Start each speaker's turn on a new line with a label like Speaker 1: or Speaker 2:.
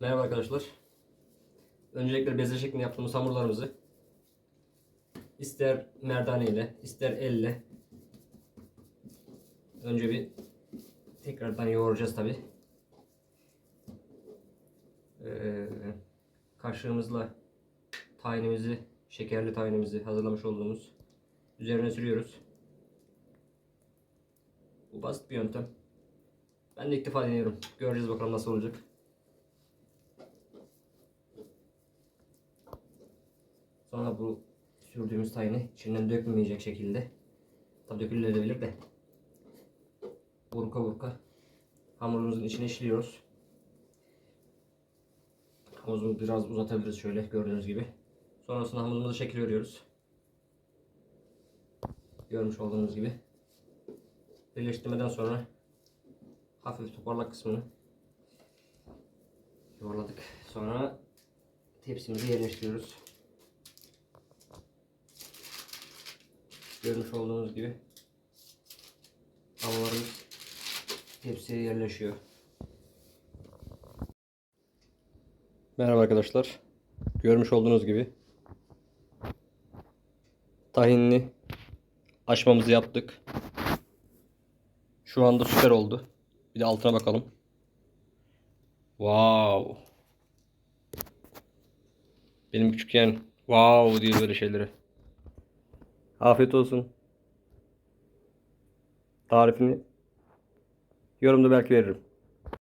Speaker 1: Merhaba arkadaşlar. Öncelikle beze şeklinde yaptığımız hamurlarımızı ister merdane ile ister elle önce bir tekrardan yoğuracağız tabi. Ee, kaşığımızla tahinimizi, şekerli tahinimizi hazırlamış olduğumuz üzerine sürüyoruz. Bu basit bir yöntem. Ben de ilk deniyorum. Göreceğiz bakalım nasıl olacak. Sonra bu sürdüğümüz tayını içinden dökmeyecek şekilde tabi dökülebilir de vurka vurka hamurumuzun içine işliyoruz. Hamurumuzu biraz uzatabiliriz şöyle gördüğünüz gibi. Sonrasında hamurumuzu şekil veriyoruz. Görmüş olduğunuz gibi. Birleştirmeden sonra hafif toparlak kısmını yuvarladık. Sonra tepsimizi yerleştiriyoruz. Görmüş olduğunuz gibi hamurlarımız tepsiye yerleşiyor. Merhaba arkadaşlar. Görmüş olduğunuz gibi tahinli açmamızı yaptık. Şu anda süper oldu. Bir de altına bakalım. Wow. Benim küçükken wow diyor böyle şeylere. Afiyet olsun. Tarifini yorumda belki veririm.